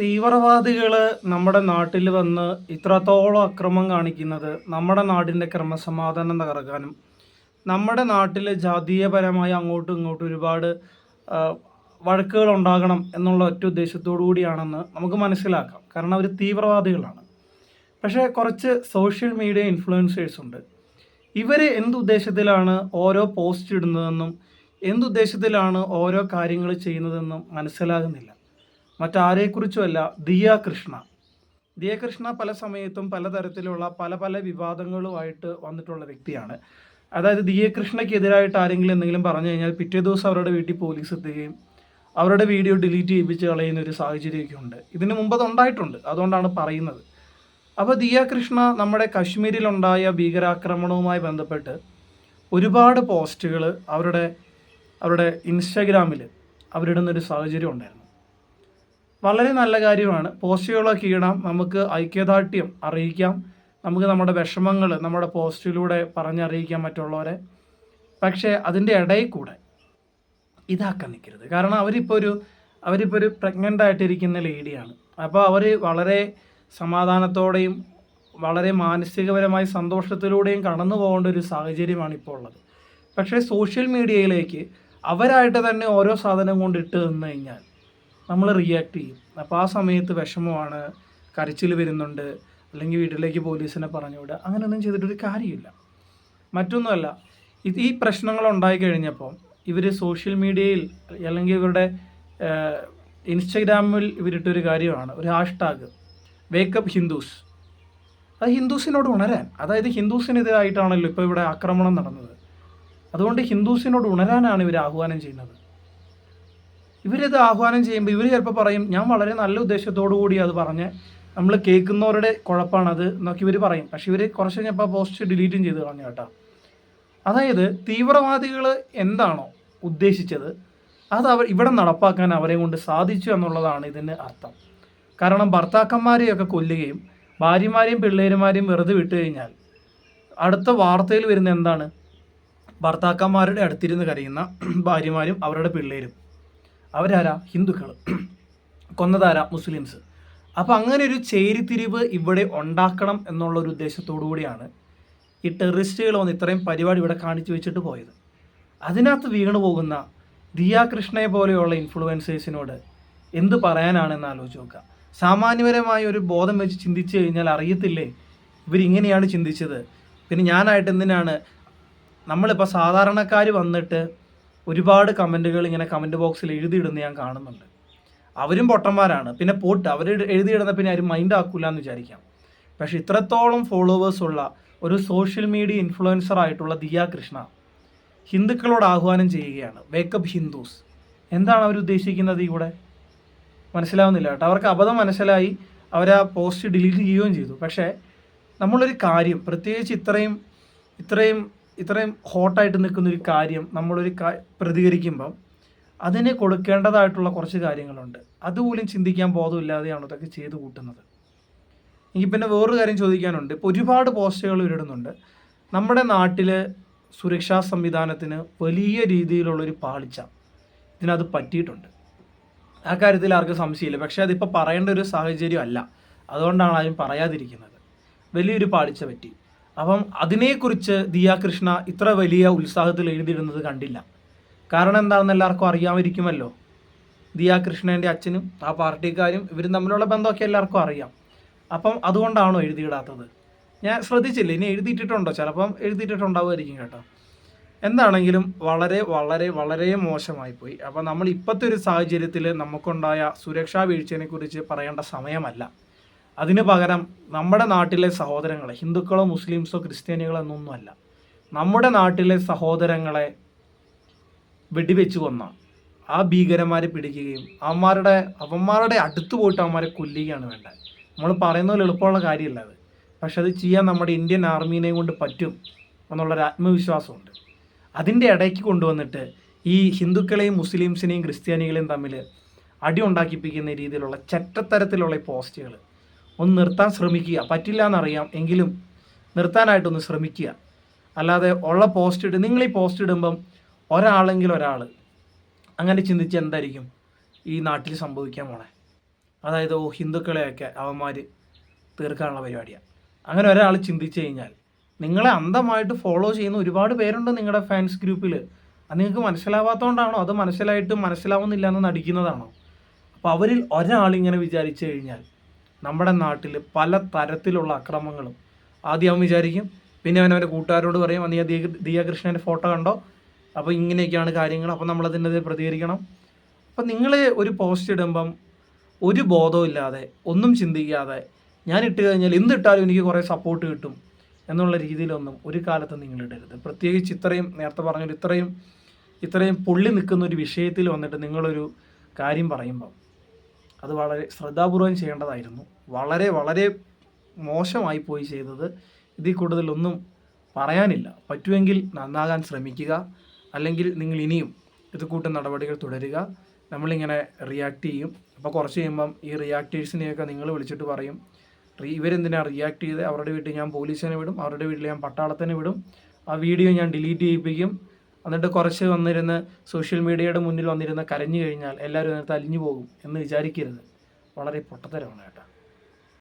തീവ്രവാദികൾ നമ്മുടെ നാട്ടിൽ വന്ന് ഇത്രത്തോളം അക്രമം കാണിക്കുന്നത് നമ്മുടെ നാടിന്റെ ക്രമസമാധാനം തകർക്കാനും നമ്മുടെ നാട്ടിൽ ജാതീയപരമായി അങ്ങോട്ടും ഇങ്ങോട്ടും ഒരുപാട് വഴക്കുകൾ ഉണ്ടാകണം എന്നുള്ള ഒറ്റ ഉദ്ദേശത്തോടു കൂടിയാണെന്ന് നമുക്ക് മനസ്സിലാക്കാം. കാരണം അവർ തീവ്രവാദികളാണ്. പക്ഷേ കുറച്ച് സോഷ്യൽ മീഡിയ ഇൻഫ്ലുവൻസേഴ്സ് ഉണ്ട്. ഇവർ എന്തുദ്ദേശത്തിലാണ് ഓരോ പോസ്റ്റ് ഇടുന്നതെന്നും എന്തുദ്ദേശത്തിലാണ് ഓരോ കാര്യങ്ങൾ ചെയ്യുന്നതെന്നും മനസ്സിലാകുന്നില്ല. മറ്റാരെക്കുറിച്ചുമല്ല ദിയ കൃഷ്ണ ദിയ കൃഷ്ണ പല സമയത്തും പലതരത്തിലുള്ള പല പല വിവാദങ്ങളുമായിട്ട് വന്നിട്ടുള്ള വ്യക്തിയാണ്. അതായത് ദിയ കൃഷ്ണയ്ക്കെതിരായിട്ട് ആരെങ്കിലും എന്തെങ്കിലും പറഞ്ഞു കഴിഞ്ഞാൽ പിറ്റേ ദിവസം അവരുടെ വീട്ടിൽ പോലീസ് എത്തുകയും അവരുടെ വീഡിയോ ഡിലീറ്റ് ചെയ്യിപ്പിച്ച് കളയുന്ന ഒരു സാഹചര്യമൊക്കെ ഉണ്ട്. ഇതിനു മുമ്പ് അതുണ്ടായിട്ടുണ്ട് അതുകൊണ്ടാണ് പറയുന്നത്. അപ്പോൾ ദിയ കൃഷ്ണ നമ്മുടെ കശ്മീരിലുണ്ടായ ഭീകരാക്രമണവുമായി ബന്ധപ്പെട്ട് ഒരുപാട് പോസ്റ്റുകൾ അവരുടെ അവരുടെ ഇൻസ്റ്റാഗ്രാമിൽ അവരിടുന്നൊരു സാഹചര്യം ഉണ്ടായിരുന്നു. വളരെ നല്ല കാര്യമാണ്. പോസ്റ്റുകളൊക്കെ ഇടാം. നമുക്ക് ഐക്യദാർഢ്യം അറിയിക്കാം. നമുക്ക് നമ്മുടെ വിഷമങ്ങൾ നമ്മുടെ പോസ്റ്റിലൂടെ പറഞ്ഞറിയിക്കാൻ മറ്റുള്ളവരെ. പക്ഷേ അതിന്റെ ഇടയിൽ കൂടെ ഇതാക്കാൻ നിൽക്കരുത്. കാരണം അവരിപ്പോൾ ഒരു അവരിപ്പോൾ ഒരു പ്രഗ്നന്റ് ആയിട്ടിരിക്കുന്ന ലേഡിയാണ് അപ്പോൾ അവർ വളരെ സമാധാനത്തോടെയും വളരെ മാനസികപരമായി സന്തോഷത്തിലൂടെയും കടന്നു പോകേണ്ട ഒരു സാഹചര്യമാണ് ഇപ്പോൾ ഉള്ളത്. പക്ഷേ സോഷ്യൽ മീഡിയയിലേക്ക് അവരായിട്ട് തന്നെ ഓരോ സാധനം കൊണ്ട് ഇട്ട് തന്നു കഴിഞ്ഞാൽ നമ്മൾ റിയാക്ട് ചെയ്യും. അപ്പോൾ ആ സമയത്ത് വിഷമമാണ് കരച്ചിൽ വരുന്നുണ്ട് അല്ലെങ്കിൽ വീട്ടിലേക്ക് പോലീസിനെ പറഞ്ഞു വിടുക അങ്ങനെയൊന്നും ചെയ്തിട്ടൊരു കാര്യമില്ല. മറ്റൊന്നുമല്ല ഇത് ഈ പ്രശ്നങ്ങൾ ഉണ്ടായി കഴിഞ്ഞപ്പോൾ ഇവർ സോഷ്യൽ മീഡിയയിൽ അല്ലെങ്കിൽ ഇവരുടെ ഇൻസ്റ്റഗ്രാമിൽ ഇവരിട്ടൊരു കാര്യമാണ്. ഒരു ഹാഷ്ടാഗ് വേക്കപ്പ് ഹിന്ദുസ് അത് ഹിന്ദുസിനോട് ഉണരാൻ. അതായത് ഹിന്ദുസിനെതിരായിട്ടാണല്ലോ ഇപ്പോൾ ഇവിടെ ആക്രമണം നടന്നത്. അതുകൊണ്ട് ഹിന്ദുസിനോട് ഉണരാനാണ് ഇവർ ആഹ്വാനം ചെയ്യുന്നത്. ഇവരിത് ആഹ്വാനം ചെയ്യുമ്പോൾ ഇവർ ചിലപ്പോൾ പറയും ഞാൻ വളരെ നല്ല ഉദ്ദേശത്തോടു കൂടി അത് പറഞ്ഞ് നമ്മൾ കേൾക്കുന്നവരുടെ കുഴപ്പമാണത് എന്നൊക്കെ ഇവർ പറയും. പക്ഷെ ഇവർ കുറച്ച് കഴിഞ്ഞപ്പോൾ പോസ്റ്റ് ഡിലീറ്റും ചെയ്ത് കളഞ്ഞു കേട്ടോ. അതായത് തീവ്രവാദികൾ എന്താണോ ഉദ്ദേശിച്ചത് അത് അവർ ഇവിടെ നടപ്പാക്കാൻ അവരെ കൊണ്ട് സാധിച്ചു എന്നുള്ളതാണ് ഇതിന് അർത്ഥം. കാരണം ഭർത്താക്കന്മാരെയൊക്കെ കൊല്ലുകയും ഭാര്യമാരെയും പിള്ളേരുമാരെയും വെറുതെ വിട്ടു കഴിഞ്ഞാൽ അടുത്ത വാർത്തയിൽ വരുന്ന എന്താണ്? ഭർത്താക്കന്മാരുടെ അടുത്തിരുന്ന് കരയുന്ന ഭാര്യമാരും അവരുടെ പിള്ളേരും. അവരാരാ? ഹിന്ദുക്കൾ കൊന്നതാരാ? മുസ്ലിംസ്. അപ്പോൾ അങ്ങനെ ഒരു ചേരിതിരിവ് ഇവിടെ ഉണ്ടാക്കണം എന്നുള്ള ഒരു ഉദ്ദേശത്തോടു കൂടിയാണ് ഈ ടെററിസ്റ്റുകൾ വന്ന് ഇത്രയും പരിപാടി ഇവിടെ കാണിച്ചു വെച്ചിട്ട് പോയത്. അതിനകത്ത് വീണു പോകുന്ന ദിയ കൃഷ്ണയെ പോലെയുള്ള ഇൻഫ്ലുവൻസേഴ്സിനോട് എന്ത് പറയാനാണെന്ന് ആലോചിച്ച് നോക്കുക. സാമാന്യപരമായ ഒരു ബോധം വെച്ച് ചിന്തിച്ചു കഴിഞ്ഞാൽ അറിയത്തില്ലേ? ഇവരിങ്ങനെയാണ് ചിന്തിച്ചത്. പിന്നെ ഞാനായിട്ട് എന്തിനാണ്? നമ്മളിപ്പോൾ സാധാരണക്കാർ വന്നിട്ട് ഒരുപാട് കമന്റുകൾ ഇങ്ങനെ കമന്റ് ബോക്സിൽ എഴുതിയിടുന്ന ഞാൻ കാണുന്നുണ്ട്. അവരും പൊട്ടന്മാരാണ്. പിന്നെ പോട്ട് അവർ എഴുതിയിടുന്ന പിന്നെ ആരും മൈൻഡ് ആക്കില്ല എന്ന് വിചാരിക്കാം. പക്ഷെ ഇത്രത്തോളം ഫോളോവേഴ്സ് ഉള്ള ഒരു സോഷ്യൽ മീഡിയ ഇൻഫ്ലുവൻസർ ആയിട്ടുള്ള ദിയ കൃഷ്ണ ഹിന്ദുക്കളോട് ആഹ്വാനം ചെയ്യുകയാണ്. Wake up Hindus. എന്താണ് അവർ ഉദ്ദേശിക്കുന്നത് ഇവിടെ മനസ്സിലാവുന്നില്ല കേട്ടോ. അവർക്ക് അബദ്ധം മനസ്സിലായി. അവർ ആ പോസ്റ്റ് ഡിലീറ്റ് ചെയ്യുകയും ചെയ്തു. പക്ഷേ നമ്മളൊരു കാര്യം പ്രത്യേകിച്ച് ഇത്രയും ഇത്രയും ഇത്രയും ഹോട്ടായിട്ട് നിൽക്കുന്ന ഒരു കാര്യം നമ്മളൊരു കാ പ്രതികരിക്കുമ്പം അതിന് കൊടുക്കേണ്ടതായിട്ടുള്ള കുറച്ച് കാര്യങ്ങളുണ്ട്. അതുപോലും ചിന്തിക്കാൻ ബോധമില്ലാതെയാണ് ഇതൊക്കെ ചെയ്തു കൂട്ടുന്നത്. എനിക്ക് പിന്നെ വേറൊരു കാര്യം ചോദിക്കാനുണ്ട്. ഇപ്പോൾ ഒരുപാട് പോസ്റ്റുകൾ ഇടുന്നുണ്ട്. നമ്മുടെ നാട്ടിൽ സുരക്ഷാ സംവിധാനത്തിന് വലിയ രീതിയിലുള്ളൊരു പാളിച്ച ഇതിനത് പറ്റിയിട്ടുണ്ട്. ആ കാര്യത്തിൽ ആർക്കും സംശയമില്ല. പക്ഷേ അതിപ്പോൾ പറയേണ്ട ഒരു സാഹചര്യം അല്ല. അതുകൊണ്ടാണ് ആരും പറയാതിരിക്കുന്നത്. വലിയൊരു പാളിച്ച പറ്റി. അപ്പം അതിനെക്കുറിച്ച് ദിയാകൃഷ്ണ ഇത്ര വലിയ ഉത്സാഹത്തിൽ എഴുതിയിടുന്നത് കണ്ടില്ല. കാരണം എന്താണെന്ന് എല്ലാവർക്കും അറിയാമായിരിക്കുമല്ലോ. ദിയാകൃഷ്ണന്റെ അച്ഛനും ആ പാർട്ടിക്കാരും ഇവരും തമ്മിലുള്ള ബന്ധമൊക്കെ എല്ലാവർക്കും അറിയാം. അപ്പം അതുകൊണ്ടാണോ എഴുതിയിടാത്തത്? ഞാൻ ശ്രദ്ധിച്ചില്ല. ഇനി എഴുതിയിട്ടിട്ടുണ്ടോ? ചിലപ്പം എഴുതിയിട്ടുണ്ടാവുമായിരിക്കും കേട്ടോ. എന്താണെങ്കിലും വളരെ വളരെ വളരെ മോശമായി പോയി അപ്പോൾ നമ്മൾ ഇപ്പോഴത്തെ ഒരു സാഹചര്യത്തിൽ നമുക്കുണ്ടായ സുരക്ഷാ വീഴ്ചയെക്കുറിച്ച് പറയേണ്ട സമയമല്ല. അതിന് പകരം നമ്മുടെ നാട്ടിലെ സഹോദരങ്ങളെ ഹിന്ദുക്കളോ മുസ്ലിംസോ ക്രിസ്ത്യാനികളോ എന്നൊന്നുമല്ല നമ്മുടെ നാട്ടിലെ സഹോദരങ്ങളെ വെടിവെച്ച് കൊന്ന ആ ഭീകരന്മാരെ പിടിക്കുകയും അവന്മാരുടെ അവന്മാരുടെ അടുത്ത് പോയിട്ട് അവന്മാരെ കൊല്ലുകയാണ് വേണ്ടത്. നമ്മൾ പറയുന്ന പോലെ എളുപ്പമുള്ള കാര്യമല്ല അത്. പക്ഷെ അത് ചെയ്യാൻ നമ്മുടെ ഇന്ത്യൻ ആർമീനെയും കൊണ്ട് പറ്റും എന്നുള്ളൊരു ആത്മവിശ്വാസമുണ്ട്. അതിന്റെ ഇടയ്ക്ക് കൊണ്ടുവന്നിട്ട് ഈ ഹിന്ദുക്കളെയും മുസ്ലിംസിനെയും ക്രിസ്ത്യാനികളെയും തമ്മിൽ അടി ഉണ്ടാക്കിപ്പിക്കുന്ന രീതിയിലുള്ള ചറ്റത്തരത്തിലുള്ള പോസ്റ്റുകൾ ഒന്ന് നിർത്താൻ ശ്രമിക്കുക. പറ്റില്ല എന്നറിയാം. എങ്കിലും നിർത്താനായിട്ടൊന്ന് ശ്രമിക്കുക. അല്ലാതെ ഉള്ള പോസ്റ്റ് ഇട്ട് നിങ്ങൾ ഈ പോസ്റ്റ് ഇടുമ്പം ഒരാളെങ്കിലും ഒരാൾ അങ്ങനെ ചിന്തിച്ച് എന്തായിരിക്കും ഈ നാട്ടിൽ സംഭവിക്കാൻ പോണേ? അതായത് ഓ ഹിന്ദുക്കളെയൊക്കെ അവന്മാർ തീർക്കാനുള്ള പരിപാടിയാണ് അങ്ങനെ ഒരാൾ ചിന്തിച്ചു കഴിഞ്ഞാൽ നിങ്ങളെ അന്ധമായിട്ട് ഫോളോ ചെയ്യുന്ന ഒരുപാട് പേരുണ്ട് നിങ്ങളുടെ ഫാൻസ് ഗ്രൂപ്പിൽ അത് നിങ്ങൾക്ക് മനസ്സിലാവാത്തതുകൊണ്ടാണോ അത് മനസ്സിലായിട്ട് മനസ്സിലാവുന്നില്ല എന്ന് നടിക്കുന്നതാണോ? അപ്പോൾ അവരിൽ ഒരാൾ ഇങ്ങനെ വിചാരിച്ചു കഴിഞ്ഞാൽ നമ്മുടെ നാട്ടിൽ പല തരത്തിലുള്ള അക്രമങ്ങളും. ആദ്യം അവൻ വിചാരിക്കും പിന്നെ അവൻ അവന്റെ കൂട്ടുകാരോട് പറയും നീ ദിയ ദിയാകൃഷ്ണന്റെ ഫോട്ടോ കണ്ടോ? അപ്പോൾ ഇങ്ങനെയൊക്കെയാണ് കാര്യങ്ങൾ അപ്പോൾ നമ്മളതിന്റെ പ്രതികരിക്കണം. അപ്പം നിങ്ങൾ ഒരു പോസ്റ്റ് ഇടുമ്പം ഒരു ബോധമില്ലാതെ ഒന്നും ചിന്തിക്കാതെ ഞാൻ ഇട്ട് കഴിഞ്ഞാൽ എന്തിട്ടാലും എനിക്ക് കുറേ സപ്പോർട്ട് കിട്ടും എന്നുള്ള രീതിയിലൊന്നും ഒരു കാലത്ത് നിങ്ങൾ ഇടരുത്. പ്രത്യേകിച്ച് ഇത്രയും നേരത്തെ പറഞ്ഞൊരു ഇത്രയും ഇത്രയും പൊള്ളി നിൽക്കുന്ന ഒരു വിഷയത്തിൽ വന്നിട്ട് നിങ്ങളൊരു കാര്യം പറയുമ്പോൾ അത് വളരെ ശ്രദ്ധാപൂർവം ചെയ്യേണ്ടതായിരുന്നു. വളരെ വളരെ മോശമായി പോയി ചെയ്തത്. ഇതിൽ കൂടുതലൊന്നും പറയാനില്ല. പറ്റുമെങ്കിൽ നന്നാകാൻ ശ്രമിക്കുക. അല്ലെങ്കിൽ നിങ്ങൾ ഇനിയും ഇത് കൂട്ടം നടപടികൾ തുടരുക. നമ്മളിങ്ങനെ റിയാക്ട് ചെയ്യും. അപ്പോൾ കുറച്ച് കഴിയുമ്പം ഈ റിയാക്ടേഴ്സിനെയൊക്കെ നിങ്ങൾ വിളിച്ചിട്ട് പറയും. "റീ- ഇവരെന്തിനാണ് റിയാക്ട് ചെയ്ത്? അവരുടെ വീട്ടിൽ ഞാൻ പോലീസിനെ വിടും. അവരുടെ വീട്ടിൽ ഞാൻ പട്ടാളത്തിനെ വിടും. ആ വീഡിയോ ഞാൻ ഡിലീറ്റ് ചെയ്യിപ്പിക്കും. എന്നിട്ട് കുറച്ച് വന്നിരുന്ന് സോഷ്യൽ മീഡിയയുടെ മുന്നിൽ വന്നിരുന്ന് കരഞ്ഞു കഴിഞ്ഞാൽ എല്ലാവരും അതിനകത്ത് അലിഞ്ഞു പോകും എന്ന് വിചാരിക്കരുത്. വളരെ പൊട്ടത്തരമാണ് കേട്ടോ.